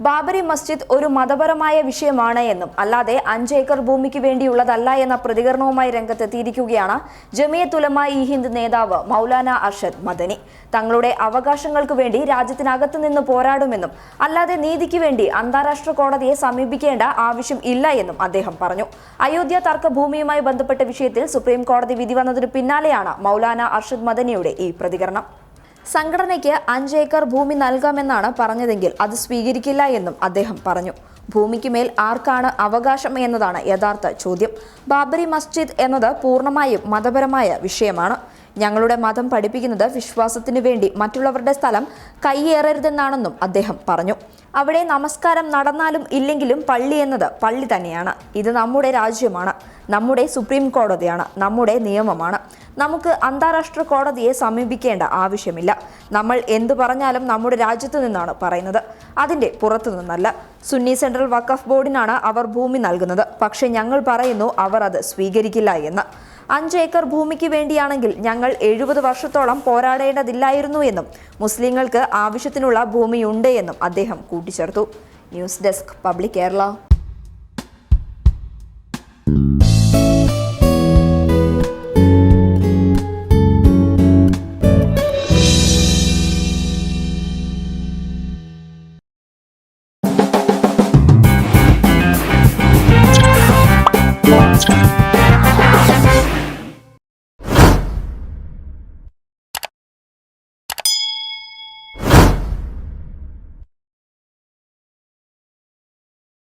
ബാബരി മസ്ജിദ് ഒരു മതപരമായ വിഷയമാണ് എന്നും അല്ലാതെ അഞ്ച് ഏക്കർ ഭൂമിക്ക് വേണ്ടിയുള്ളതല്ല എന്ന പ്രതികരണവുമായി രംഗത്തെത്തിയിരിക്കുകയാണ് ജമിയത്തുലമ ഇ ഹിന്ദ് നേതാവ് മൗലാന അർഷദ് മദനി. തങ്ങളുടെ അവകാശങ്ങൾക്ക് വേണ്ടി രാജ്യത്തിനകത്ത് നിന്ന് പോരാടുമെന്നും അല്ലാതെ നീതിക്ക് വേണ്ടി അന്താരാഷ്ട്ര കോടതിയെ സമീപിക്കേണ്ട ആവശ്യം ഇല്ല എന്നും അദ്ദേഹം പറഞ്ഞു. അയോധ്യ തർക്ക ഭൂമിയുമായി ബന്ധപ്പെട്ട വിഷയത്തിൽ സുപ്രീം കോടതി വിധി വന്നതിന് പിന്നാലെയാണ് മൗലാന അർഷദ് മദനിയുടെ ഈ പ്രതികരണം. സംഘടനയ്ക്ക് അഞ്ച് ഏക്കർ ഭൂമി നൽകാമെന്നാണ് പറഞ്ഞതെങ്കിൽ അത് സ്വീകരിക്കില്ല എന്നും അദ്ദേഹം പറഞ്ഞു. ഭൂമിക്ക് മേൽ ആർക്കാണ് അവകാശം എന്നതാണ് യഥാർത്ഥ ചോദ്യം. ബാബരി മസ്ജിദ് എന്നത് പൂർണമായും മതപരമായ വിഷയമാണ്. ഞങ്ങളുടെ മതം പഠിപ്പിക്കുന്നത് വിശ്വാസത്തിനു വേണ്ടി മറ്റുള്ളവരുടെ സ്ഥലം കൈയേറരുതെന്നാണെന്നും അദ്ദേഹം പറഞ്ഞു. അവിടെ നമസ്കാരം നടന്നാലും ഇല്ലെങ്കിലും പള്ളി എന്നത് പള്ളി തന്നെയാണ്. ഇത് നമ്മുടെ രാജ്യമാണ്. നമ്മുടെ സുപ്രീം കോടതിയാണ് നമ്മുടെ നിയമമാണ്. നമുക്ക് അന്താരാഷ്ട്ര കോടതിയെ സമീപിക്കേണ്ട ആവശ്യമില്ല. നമ്മൾ എന്തു പറഞ്ഞാലും നമ്മുടെ രാജ്യത്തു നിന്നാണ് പറയുന്നത്. അതിന്റെ പുറത്തു നിന്നല്ല. സുന്നി സെൻട്രൽ വഖഫ് ബോർഡിനാണ് അവർ ഭൂമി നൽകുന്നത്. പക്ഷേ ഞങ്ങൾ പറയുന്നു അവർ അത് സ്വീകരിക്കില്ല എന്ന്. അഞ്ച് ഏക്കർ ഭൂമിക്ക് വേണ്ടിയാണെങ്കിൽ ഞങ്ങൾ എഴുപത് വർഷത്തോളം പോരാടേണ്ടതില്ലായിരുന്നു എന്നും മുസ്ലിങ്ങൾക്ക് ആവശ്യത്തിനുള്ള ഭൂമിയുണ്ട് എന്നും അദ്ദേഹം കൂട്ടിച്ചേർത്തു. News desk public Kerala.